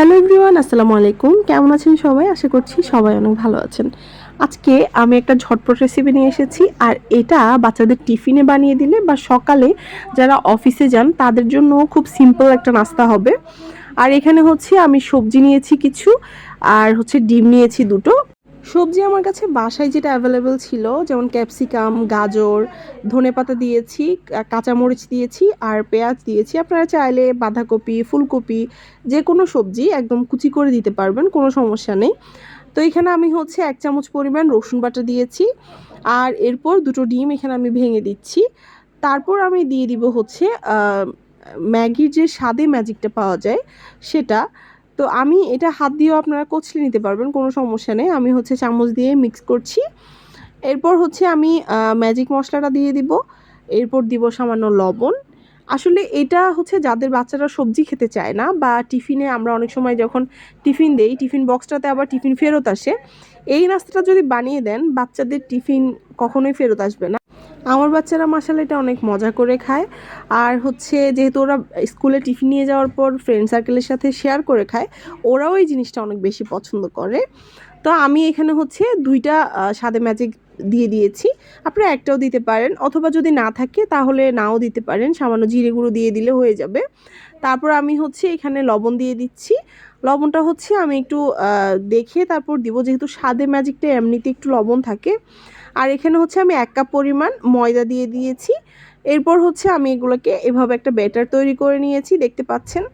Hello everyone, আসসালামু আলাইকুম। কেমন আছেন সবাই? আশা করছি সবাই অনেক ভালো আছেন। আজকে আমি একটা ঝটপট রেসিপি নিয়ে এসেছি, আর এটা বাচ্চাদের টিফিনে বানিয়ে দিলে বা সকালে যারা অফিসে যান, তাদের জন্য খুব সিম্পল একটা নাস্তা হবে। আর এখানে হচ্ছে আমি সবজি নিয়েছি কিছু, আর হচ্ছে ডিম নিয়েছি দুটো সবজি আমার কাছে বাসায় যেটা অ্যাভেলেবেল ছিল, যেমন ক্যাপসিকাম গাজর ধনেপাতা দিয়েছি কাঁচামরিচ দিয়েছি, আর পেঁয়াজ দিয়েছি। আপনারা চাইলে বাঁধাকপি, ফুলকপি যে কোনো সবজি একদম কুচি করে দিতে পারবেন, কোনো সমস্যা নেই। তো এখানে আমি হচ্ছে এক চামচ পরিমাণ রসুন বাটা দিয়েছি, আর এরপর দুটো ডিম এখানে আমি ভেঙে দিচ্ছি। তারপর আমি দিয়ে দিব হচ্ছে ম্যাগির যে স্বাদে ম্যাজিকটা পাওয়া যায়, সেটা। তো আমি এটা হাত দিয়েও আপনারা কচলে নিতে পারবেন, কোনো সমস্যা নেই। আমি হচ্ছে চামচ দিয়ে মিক্স করছি। এরপর হচ্ছে আমি ম্যাজিক মশলাটা দিয়ে দিব। এরপর দিব সামান্য লবণ। আসলে এটা হচ্ছে যাদের বাচ্চারা সবজি খেতে চায় না বা টিফিনে আমরা অনেক সময় যখন টিফিন দেই, টিফিন বক্সটাতে আবার টিফিন ফেরত আসে, এই নাস্তাটা যদি বানিয়ে দেন, বাচ্চাদের টিফিন কখনোই ফেরত আসবে না। আমার বাচ্চারা মাসালে এটা অনেক মজা করে খায়। আর হচ্ছে যেহেতু ওরা স্কুলে টিফিন নিয়ে যাওয়ার পর ফ্রেন্ড সার্কেলের সাথে শেয়ার করে খায়, ওরাও এই জিনিসটা অনেক বেশি পছন্দ করে। তো আমি এখানে হচ্ছে দুইটা সাদে ম্যাজিক দিয়ে দিয়েছি। আপনারা একটাও দিতে পারেন, অথবা যদি না থাকে তাহলে নাও দিতে পারেন, সামান্য জিরে গুঁড়ো দিয়ে দিলে হয়ে যাবে। তারপর আমি হচ্ছে এখানে লবণ দিয়ে দিচ্ছি। লবণটা হচ্ছে আমি একটু দেখে তারপর দিব, যেহেতু স্বাদে ম্যাজিকটা এমনিতে একটু লবণ থাকে। আর এখানে হচ্ছে আমি এক কাপ পরিমাণ ময়দা দিয়ে দিয়েছি। এরপর হচ্ছে আমি এগুলোকে এভাবে একটা ব্যাটার তৈরি করে নিয়েছি, দেখতে পাচ্ছেন।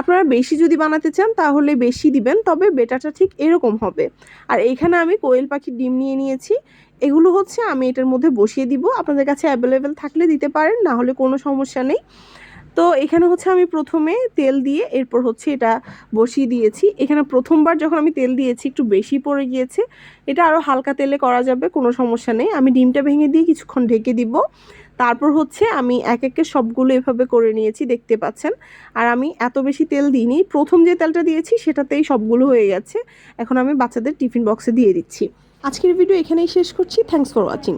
আপনারা বেশি যদি বানাতে চান তাহলে বেশি দিবেন, তবে বেটারটা ঠিক এরকম হবে। আর এখানে আমি কোয়েল পাখির ডিম নিয়ে নিয়েছি। এগুলো হচ্ছে আমি এটার মধ্যে বসিয়ে দিব। আপনাদের কাছে অ্যাভেলেবেল থাকলে দিতে পারেন, না হলে কোনো সমস্যা নেই। তো এখানে হচ্ছে আমি প্রথমে তেল দিয়ে এরপর হচ্ছে এটা বসিয়ে দিয়েছি। এখানে প্রথমবার যখন আমি তেল দিয়েছি, একটু বেশি পড়ে গিয়েছে। এটা আরও হালকা তেলে করা যাবে, কোনো সমস্যা নেই। আমি ডিমটা ভেঙে দিয়ে কিছুক্ষণ ঢেকে দিব। তারপর হচ্ছে আমি এক একে সবগুলো এভাবে করে নিয়েছি, দেখতে পাচ্ছেন। আর আমি এত বেশি তেল দিইনি। প্রথম যে তেলটা দিয়েছি সেটাতেই সবগুলো হয়ে গেছে। এখন আমি বাচ্চাদের টিফিন বক্সে দিয়ে দিচ্ছি। আজকের ভিডিও এখানেই শেষ করছি। Thanks for watching